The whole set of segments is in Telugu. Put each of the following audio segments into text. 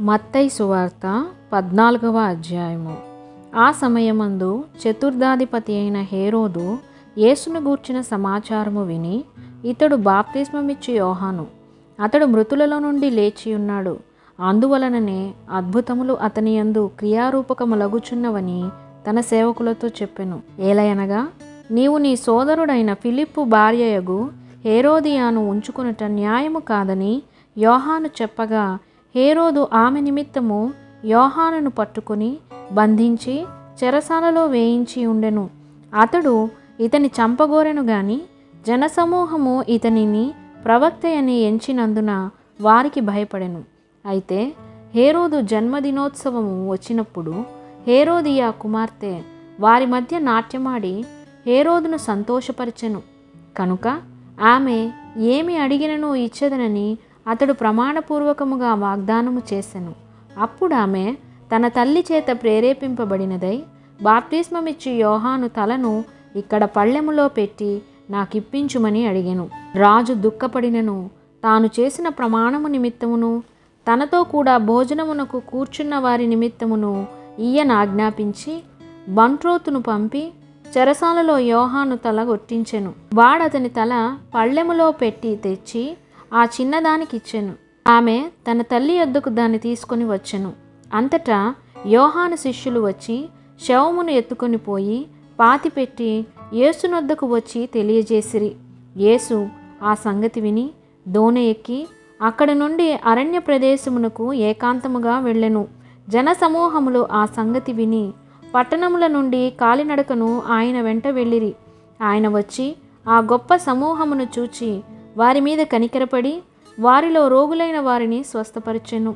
మత్తై సువార్త పద్నాలుగవ అధ్యాయము. ఆ సమయమందు చతుర్థాధిపతి అయిన హేరోదు యేసును గూర్చిన సమాచారము విని ఇతడు బాప్తిస్మమిచ్చి యోహాను. అతడు మృతులలో నుండి లేచి ఉన్నాడు. అందువలననే అద్భుతములు అతని యందు క్రియారూపకములగుచున్నవని తన సేవకులతో చెప్పెను. ఏలయనగా నీవు నీ సోదరుడైన ఫిలిప్పు భార్యయగు హేరోదియాను ఉంచుకునుట న్యాయము కాదని యోహాను చెప్పగా హేరోదు ఆమె నిమిత్తము యోహానును పట్టుకుని బంధించి చెరసాలలో వేయించి ఉండెను. అతడు ఇతని చంపగోరెను గాని జనసమూహము ఇతనిని ప్రవక్త అని ఎంచినందున వారికి భయపడెను. అయితే హేరోదు జన్మదినోత్సవము వచ్చినప్పుడు హేరోదియా కుమార్తె వారి మధ్య నాట్యమాడి హేరోదును సంతోషపరచెను. కనుక ఆమె ఏమి అడిగినను ఇచ్చదనని అతడు ప్రమాణపూర్వకముగా వాగ్దానము చేసెను. అప్పుడు ఆమె తన తల్లి చేత ప్రేరేపింపబడినదై బాప్తిస్మమిచ్చి యోహాను తలను ఇక్కడ పళ్ళెములో పెట్టి నాకిప్పించుమని అడిగెను. రాజు దుఃఖపడినను. తాను చేసిన ప్రమాణము నిమిత్తమును తనతో కూడా భోజనమునకు కూర్చున్న వారి నిమిత్తమును ఈయన ఆజ్ఞాపించి బంట్రోతును పంపి చెరసాలలో యోహాను తల కొట్టించెను వాడతని తల పళ్ళెములో పెట్టి తెచ్చి ఆ చిన్నదానికి ఇచ్చెను ఆమె తన తల్లి యొద్దకు దాన్ని తీసుకొని వచ్చెను. అంతటా యోహాను శిష్యులు వచ్చి శవమును ఎత్తుకొని పోయి పాతిపెట్టి యేసునొద్దకు వచ్చి తెలియజేసిరి. యేసు ఆ సంగతి విని దోణ ఎక్కి అక్కడ నుండి అరణ్య ప్రదేశమునకు ఏకాంతముగా వెళ్ళెను. జనసమూహములు ఆ సంగతి విని పట్టణముల నుండి కాలినడకను ఆయన వెంట వెళ్ళిరి. ఆయన వచ్చి ఆ గొప్ప సమూహమును చూచి వారి మీద కనికరపడి వారిలో రోగులైన వారిని స్వస్థపరిచెను.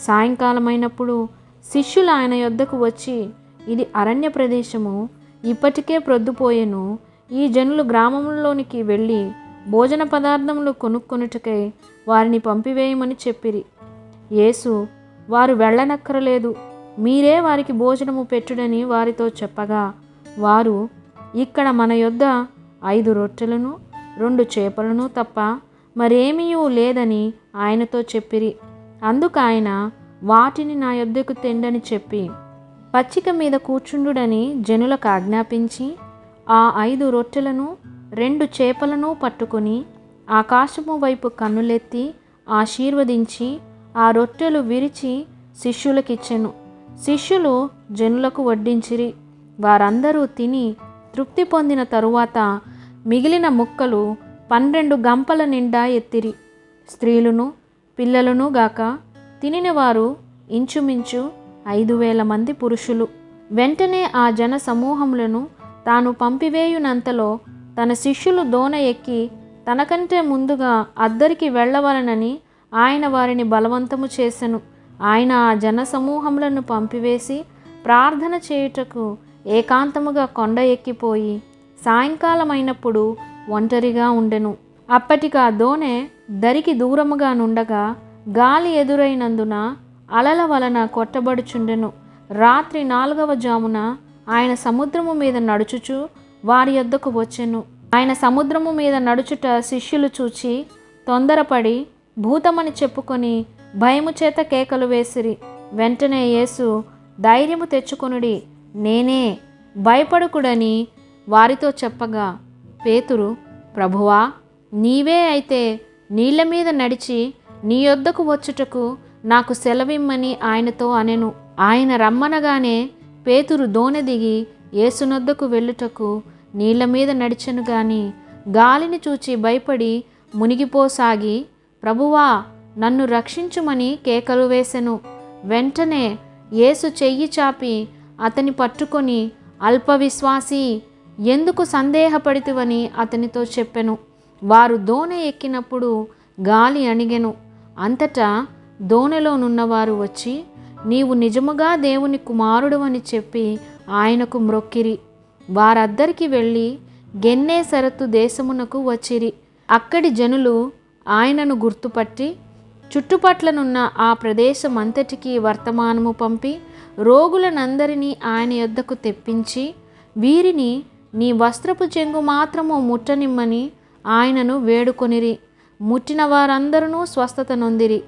సాయంకాలమైనప్పుడు శిష్యులు ఆయన యొద్దకు వచ్చి ఇది అరణ్య ప్రదేశము ఇప్పటికే ప్రొద్దుపోయెను. ఈ జనులు గ్రామంలోనికి వెళ్ళి భోజన పదార్థములు కొనుక్కొనుటకై వారిని పంపివేయమని చెప్పిరి. యేసు వారు వెళ్ళనక్కరలేదు. మీరే వారికి భోజనము పెట్టుడని వారితో చెప్పగా వారు ఇక్కడ మన యొద్ద ఐదు రొట్టెలను రెండు చేపలను తప్ప మరేమీ లేదని ఆయనతో చెప్పిరి. అందుకు ఆయన వాటిని నా యొద్దకు తెండని చెప్పి పచ్చిక మీద కూర్చుండుడని జనులకు ఆజ్ఞాపించి ఆ ఐదు రొట్టెలను రెండు చేపలను పట్టుకొని ఆకాశము వైపు కన్నులెత్తి ఆశీర్వదించి ఆ రొట్టెలు విరిచి శిష్యులకిచ్చెను. శిష్యులు జనులకు వడ్డించిరి. వారందరూ తిని తృప్తి పొందిన తరువాత మిగిలిన ముక్కలు పన్నెండు గంపల నిండా ఎత్తిరి. స్త్రీలను పిల్లలను గాక తినినవారు ఇంచుమించు ఐదు వేల మంది పురుషులు. వెంటనే ఆ జన సమూహములను తాను పంపివేయునంతలో తన శిష్యులు దోన ఎక్కి తనకంటే ముందుగా అద్దరికి వెళ్ళవలనని ఆయన వారిని బలవంతము చేసెను. ఆయన ఆ జన సమూహములను పంపివేసి ప్రార్థన చేయుటకు ఏకాంతముగా కొండ ఎక్కిపోయి సాయంకాలమైనప్పుడు ఒంటరిగా ఉండెను. అప్పటికా దోణె దరికి దూరముగా నుండగా గాలి ఎదురైనందున అలల వలన కొట్టబడుచుండెను. రాత్రి నాలుగవ జామున ఆయన సముద్రము మీద నడుచుచు వారి యొద్దకు వచ్చెను. ఆయన సముద్రము మీద నడుచుట శిష్యులు చూచి తొందరపడి భూతమని చెప్పుకొని భయము చేత కేకలు వేసిరి. వెంటనే యేసు ధైర్యము తెచ్చుకొనుడి నేనే భయపడుకుడని వారితో చెప్పగా పేతురు ప్రభువా నీవే అయితే నీళ్ళ మీద నడిచి నీ యొద్దకు వచ్చుటకు నాకు సెలవిమ్మని ఆయనతో అనెను. ఆయన రమ్మనగానే పేతురు దోణె దిగి ఏసునొద్దకు వెళ్ళుటకు నీళ్ళ మీద నడిచెను గాని గాలిని చూచి భయపడి మునిగిపోసాగి ప్రభువా నన్ను రక్షించుమని కేకలు వేసెను. వెంటనే యేసు చెయ్యి చాపి అతని పట్టుకొని అల్పవిశ్వాసి ఎందుకు సందేహపడితివని అతనితో చెప్పెను. వారు దోణె ఎక్కినప్పుడు గాలి అణిగెను. అంతటా దోణెలోనున్నవారు వచ్చి నీవు నిజముగా దేవుని కుమారుడు చెప్పి ఆయనకు మ్రొక్కిరి. వారద్దరికి వెళ్ళి గెన్నే సరత్తు దేశమునకు వచ్చిరి. అక్కడి జనులు ఆయనను గుర్తుపట్టి చుట్టుపట్లనున్న ఆ ప్రదేశమంతటికి వర్తమానము పంపి రోగులనందరినీ ఆయన యొద్దకు తెప్పించి వీరిని నీ వస్త్రపు చెంగు మాత్రము ముట్టనిమ్మని ఆయనను వేడుకొనిరి. ముట్టిన వారందరూ స్వస్థత నొందిరి.